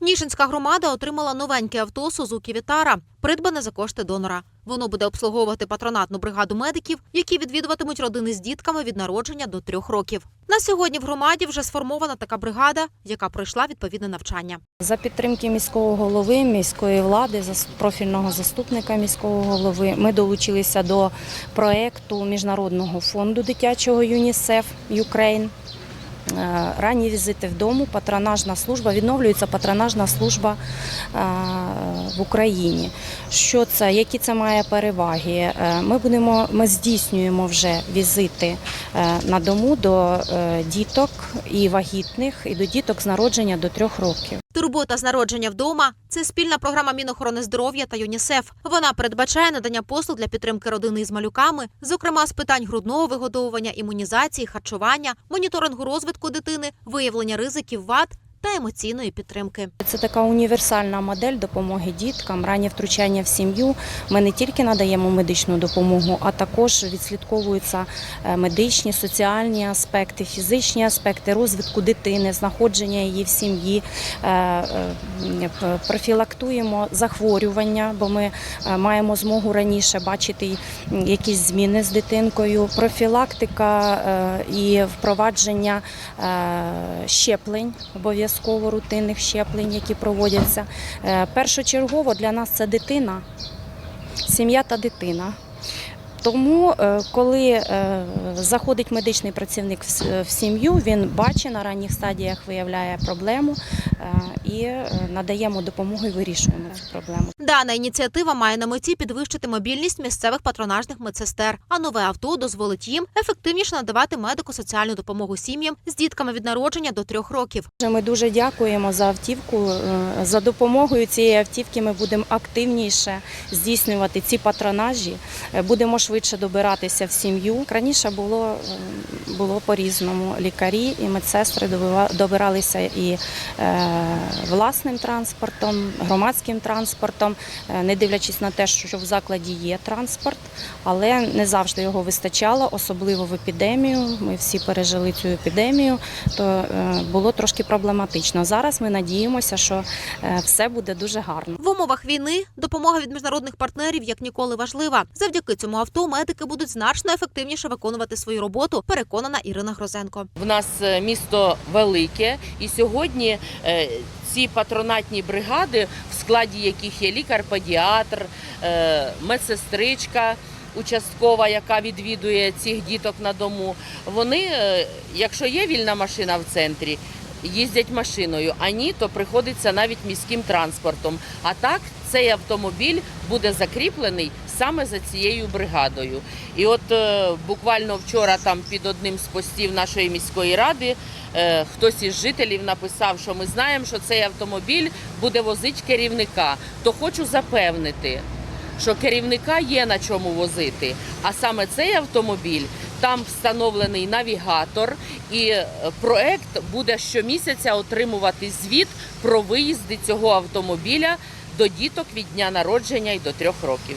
Ніжинська громада отримала новеньке авто Сузукі Вітара, придбане за кошти донора. Воно буде обслуговувати патронатну бригаду медиків, які відвідуватимуть родини з дітками від народження до трьох років. На сьогодні в громаді вже сформована така бригада, яка пройшла відповідне навчання. За підтримки міського голови, міської влади, профільного заступника міського голови, ми долучилися до проекту Міжнародного фонду дитячого ЮНІСЕФ Юкрейн. Е, Ранні візити вдому, патронажна служба, відновлюється патронажна служба е, в Україні. Що це, які це має переваги? Е, Ми будемо, ми здійснюємо вже візити на дому до діток і вагітних, і до діток з народження до трьох років. Турбота з народження вдома це спільна програма Мінохорони здоров'я та ЮНІСЕФ. Вона передбачає надання послуг для підтримки родини із малюками, зокрема з питань грудного вигодовування, імунізації, харчування, моніторингу розвитку дитини, виявлення ризиків вад та емоційної підтримки. Це така універсальна модель допомоги діткам, раннє втручання в сім'ю. Ми не тільки надаємо медичну допомогу, а також відслідковуються е, медичні, соціальні аспекти, фізичні аспекти розвитку дитини, знаходження її в сім'ї. Е, е, Профілактуємо захворювання, бо ми маємо змогу раніше бачити якісь зміни з дитинкою. Профілактика і впровадження щеплень, обов'язково рутинних щеплень, які проводяться. Е, Першочергово для нас це дитина, сім'я та дитина. Тому, е, коли е, заходить медичний працівник в сім'ю, він бачить на ранніх стадіях, виявляє проблему і е, надаємо допомогу і вирішуємо цю проблему. Дана ініціатива має на меті підвищити мобільність місцевих патронажних медсестер. А нове авто дозволить їм ефективніше надавати медико-соціальну допомогу сім'ям з дітками від народження до трьох років. Ми дуже дякуємо за автівку. Е, За допомогою цієї автівки ми будемо активніше здійснювати ці патронажі, е, будемо швидше добиратися в сім'ю. Раніше було, е, було по-різному. Лікарі і медсестри добиралися і е, власним транспортом, громадським транспортом, е, не дивлячись на те, що в закладі є транспорт, але не завжди його вистачало, особливо в епідемію. Ми всі пережили цю епідемію, то е, було трошки проблематично. Зараз ми надіємося, що е, все буде дуже гарно. Умовах війни допомога від міжнародних партнерів як ніколи важлива. Завдяки цьому авто медики будуть значно ефективніше виконувати свою роботу. Переконана Ірина Грозенко. В нас е, місто велике, і сьогодні е, ці патронатні бригади, в складі яких є лікар-педіатр, е, медсестричка. Участкова, яка відвідує цих діток на дому, вони, якщо є вільна машина в центрі, їздять машиною, а ні, то приходиться навіть міським транспортом. А так цей автомобіль буде закріплений саме за цією бригадою. І от е, буквально вчора там під одним з постів нашої міської ради е, хтось із жителів написав, що ми знаємо, що цей автомобіль буде возити керівника. То хочу запевнити, що керівника є на чому возити. А саме цей автомобіль там встановлений навігатор, і е, проект буде щомісяця отримувати звіт про виїзди цього автомобіля до діток від дня народження і до трьох років.